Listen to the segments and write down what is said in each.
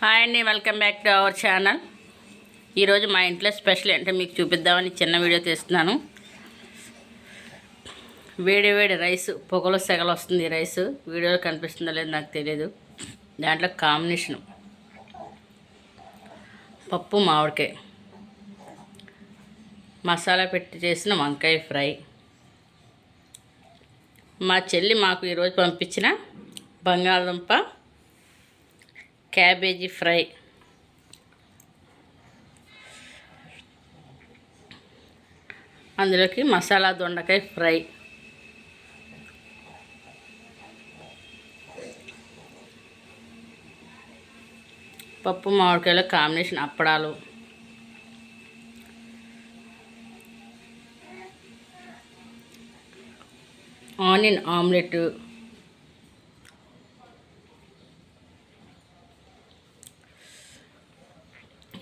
Hi అండి welcome back to our channel. ఈరోజు మా ఇంట్లో స్పెషల్ అంటే మీకు చూపిద్దామని చిన్న వీడియో తీస్తున్నాను. వేడి వేడి రైస్ పొగలు సెగలు వస్తుంది ఈ రైస్. వీడియోలో కనిపిస్తుందో లేదో నాకు తెలియదు దాంట్లో కాంబినేషన్ పప్పు మామిడికాయ. మసాలా పెట్టి చేసిన వంకాయ ఫ్రై. మా చెల్లి మాకు ఈరోజు పంపించిన బంగాళదుంప క్యాబేజీ ఫ్రై. అందులోకి మసాలా దొండకాయ ఫ్రై. పప్పు మామిడికాయల కాంబినేషన్ అప్పడాలు. Onion omelette.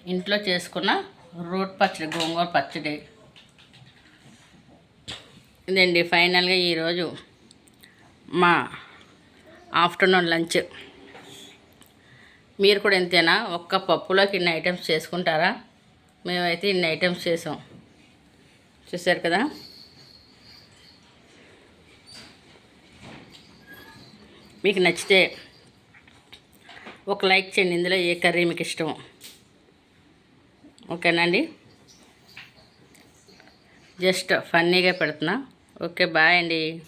ఇంట్లో చేసుకున్న రోట్ పచ్చడి గోంగూర పచ్చడి. ఇదండి ఫైనల్గా ఈరోజు మా ఆఫ్టర్నూన్ లంచ్. మీరు కూడా ఎంతేనా ఒక్క పప్పులోకి ఇన్ని ఐటమ్స్ చేసుకుంటారా? మేమైతే ఇన్ని ఐటమ్స్ చేసాం. చూసారు కదా? మీకు నచ్చితే ఒక లైక్ చేయండి. ఇందులో ఏ కర్రీ మీకు ఇష్టమో. ఓకేనండి. జస్ట్ ఫన్నీగా పెడుతున్నా. ఓకే బాయ్ అండి.